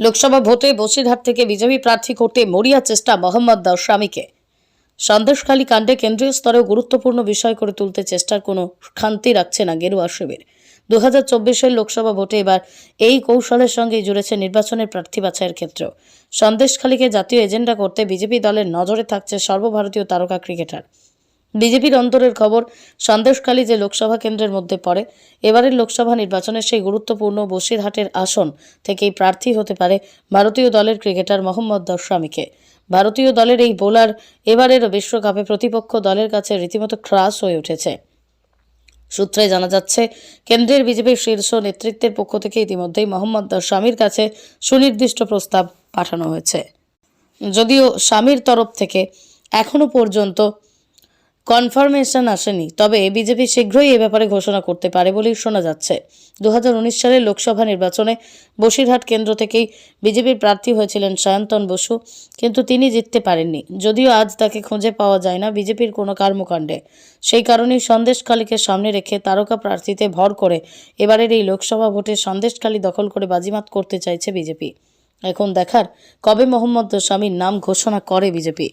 লোকসভা ভোটে বসিরহাট থেকে বিজেপি প্রার্থী করতে মরিয়া চেষ্টা মোহাম্মদ স্বামীকে সন্দেশখালী কাণ্ডে কেন্দ্রীয় স্তরেও গুরুত্বপূর্ণ বিষয় করে তুলতে চেষ্টার কোনো খান্তি রাখছে না গেরুয়া শিবির। দু হাজার লোকসভা ভোটে এবার এই কৌশলের সঙ্গেই জুড়েছে নির্বাচনের প্রার্থী বাছাইয়ের ক্ষেত্রেও সন্দেশখালীকে জাতীয় এজেন্ডা করতে বিজেপি দলের নজরে থাকছে সর্বভারতীয় তারকা ক্রিকেটার। বিজেপির অন্তরের খবর, সন্দেশখালী যে লোকসভা কেন্দ্রের মধ্যে পড়ে, এবারের লোকসভা নির্বাচনের সেই গুরুত্বপূর্ণ বসিরহাটের আসন থেকেই প্রার্থী হতে পারে ভারতীয় দলের ক্রিকেটার মোহাম্মদ দশরামিকে ভারতীয় দলের এই বোলার এবারের বিশ্বকাপে প্রতিপক্ষ দলের কাছে রীতিমতো ক্রাস হয়ে উঠেছে। সূত্রে জানা যাচ্ছে, কেন্দ্রের বিজেপির শীর্ষ নেতৃত্বের পক্ষ থেকে ইতিমধ্যেই মোহাম্মদ স্বামীর কাছে সুনির্দিষ্ট প্রস্তাব পাঠানো হয়েছে। যদিও স্বামীর তরফ থেকে এখনও পর্যন্ত কনফার্মেশন আসেনি, তবে বিজেপি শীঘ্রই এ ব্যাপারে ঘোষণা করতে পারে বলেই শোনা যাচ্ছে। দু হাজার উনিশ সালের লোকসভা নির্বাচনে বসিরহাট কেন্দ্র থেকেই বিজেপির প্রার্থী হয়েছিলেন সায়ন্তন বসু, কিন্তু তিনি জিততে পারেননি। যদিও আজ তাকে খুঁজে পাওয়া যায় না বিজেপির কোনো কর্মকাণ্ডে। সেই কারণেই সন্দেশখালীকে সামনে রেখে তারকা প্রার্থীতে ভর করে এবারের এই লোকসভা ভোটে সন্দেশখালী দখল করে বাজিমাত করতে চাইছে বিজেপি। এখন দেখার কবে মোহাম্মদ স্বামীর নাম ঘোষণা করে বিজেপি।